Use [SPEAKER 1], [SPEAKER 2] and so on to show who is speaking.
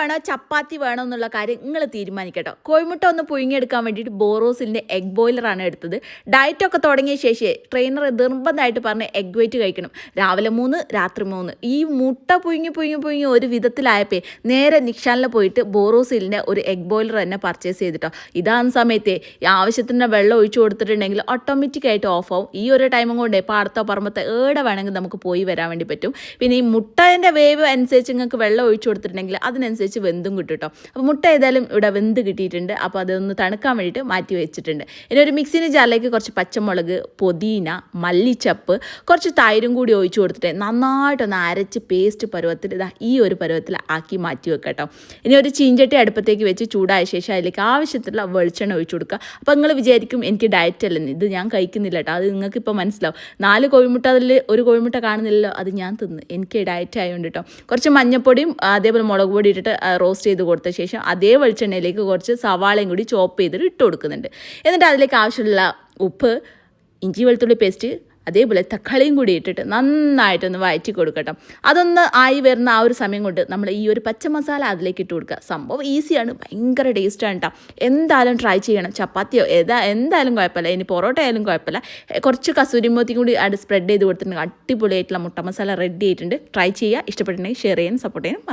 [SPEAKER 1] വേണോ ചപ്പാത്തി വേണോ എന്നുള്ള കാര്യം നിങ്ങൾ തീരുമാനിക്കട്ടോ. കോഴിമുട്ട ഒന്ന് പുഴുങ്ങിയെടുക്കാൻ വേണ്ടിയിട്ട് ബോറോസിലിന്റെ എഗ് ബോയിലറാണ് എടുത്തത്. ഡയറ്റൊക്കെ തുടങ്ങിയ ശേഷം ട്രെയിനർ നിർബന്ധമായിട്ട് പറഞ്ഞ് എഗ് വെയിറ്റ് കഴിക്കണം. രാവിലെ മൂന്ന് രാത്രി മൂന്ന്. ഈ മുട്ട പുഴുങ്ങി പുഴുങ്ങി പുഴുങ്ങി ഒരു വിധത്തിലായപ്പോൾ നേരെ നിക്ഷാനിൽ പോയിട്ട് ബോറോസിലിന്റെ ഒരു എഗ് ബോയിലർ തന്നെ പർച്ചേസ് ചെയ്തിട്ടോ. ഇതാണ് സമയത്തെ ആവശ്യത്തിന് വെള്ളം ഒഴിച്ചു കൊടുത്തിട്ടുണ്ടെങ്കിൽ ഓട്ടോമാറ്റിക് ആയിട്ട് ഓഫ് ആവും. ഈ ഒരു ടൈമും കൊണ്ട് പാടത്തോ പറമ്പത്തോ ഏടെ വേണമെങ്കിൽ നമുക്ക് പോയി വരാൻ വേണ്ടി പറ്റും. പിന്നെ ഈ മുട്ടേന്റെ വേവ് അനുസരിച്ച് നിങ്ങൾക്ക് വെള്ളം ഒഴിച്ചു കൊടുത്തിട്ടുണ്ടെങ്കിൽ അതിനനുസരിച്ച് വെന്തും കിട്ടും കേട്ടോ അപ്പോൾ മുട്ട ഏതായാലും ഇവിടെ വെന്ത് കിട്ടിയിട്ടുണ്ട്. അപ്പോൾ അതൊന്ന് തണുക്കാൻ വേണ്ടിയിട്ട് മാറ്റി വെച്ചിട്ടുണ്ട്. ഇനി ഒരു മിക്സിന്റെ ജാറിലേക്ക് കുറച്ച് പച്ചമുളക് പൊതീന മല്ലിച്ചപ്പ് കുറച്ച് തൈരും കൂടി ഒഴിച്ചു കൊടുത്തിട്ട് നന്നായിട്ടൊന്ന് അരച്ച് പേസ്റ്റ് പരുവത്തിൽ ഇതാ ഈ ഒരു പരുവത്തിൽ ആക്കി മാറ്റി വെക്കട്ടോ. കേട്ടോ ഇനി ഒരു ചീഞ്ചട്ടി അടുപ്പത്തേക്ക് വെച്ച് ചൂടായ ശേഷം അതിലേക്ക് ആവശ്യത്തിലുള്ള വെളിച്ചെണ്ണ ഒഴിച്ചു കൊടുക്കുക. അപ്പോൾ നിങ്ങൾ വിചാരിക്കും എനിക്ക് ഡയറ്റ് അല്ലെന്ന് ഇത് ഞാൻ കഴിക്കുന്നില്ല കേട്ടോ. അത് നിങ്ങൾക്ക് ഇപ്പോൾ മനസ്സിലാവും. നാല് കോഴിമുട്ട അതിൽ ഒരു കോഴിമുട്ട കാണുന്നില്ലല്ലോ. അത് ഞാൻ തിന്ന്. എനിക്ക് ഡയറ്റ് ആയതുകൊണ്ട് കേട്ടോ. കുറച്ച് മഞ്ഞപ്പൊടിയും അതേപോലെ മുളക് പൊടി ഇട്ടിട്ട് റോസ്റ്റ് ചെയ്ത് കൊടുത്ത ശേഷം അതേ വെളിച്ചെണ്ണയിലേക്ക് കുറച്ച് സവാളയും കൂടി ചോപ്പ് ചെയ്തിട്ട് ഇട്ട് കൊടുക്കുന്നുണ്ട്. എന്നിട്ട് അതിലേക്ക് ആവശ്യമുള്ള ഉപ്പ് ഇഞ്ചി വെളുത്തുള്ളി പേസ്റ്റ് അതേപോലെ തക്കാളിയും കൂടി ഇട്ടിട്ട് നന്നായിട്ടൊന്ന് വഴറ്റി കൊടുക്കട്ടോ. അതൊന്ന് ആയി വരുന്ന ആ ഒരു സമയം കൊണ്ട് നമ്മൾ ഈ ഒരു പച്ച മസാല അതിലേക്ക് ഇട്ട് കൊടുക്കുക. സംഭവം ഈസിയാണ് ഭയങ്കര ടേസ്റ്റാണ് കേട്ടോ എന്തായാലും ട്രൈ ചെയ്യണം. ചപ്പാത്തിയോ ഏതാ എന്തായാലും കുഴപ്പമില്ല. ഇനി പൊറോട്ട ആയാലും കുഴപ്പമില്ല. കുറച്ച് കസൂരിമോത്തിയും കൂടി അത് സ്പ്രെഡ് ചെയ്ത് കൊടുത്തിട്ടുണ്ടെങ്കിൽ അടിപൊളിയായിട്ടുള്ള മുട്ട മസാല റെഡി ആയിട്ടുണ്ട്. ട്രൈ ചെയ്യുക. ഇഷ്ടപ്പെട്ടിട്ടുണ്ടെങ്കിൽ ഷെയർ ചെയ്യാനും സപ്പോർട്ട് ചെയ്യാനും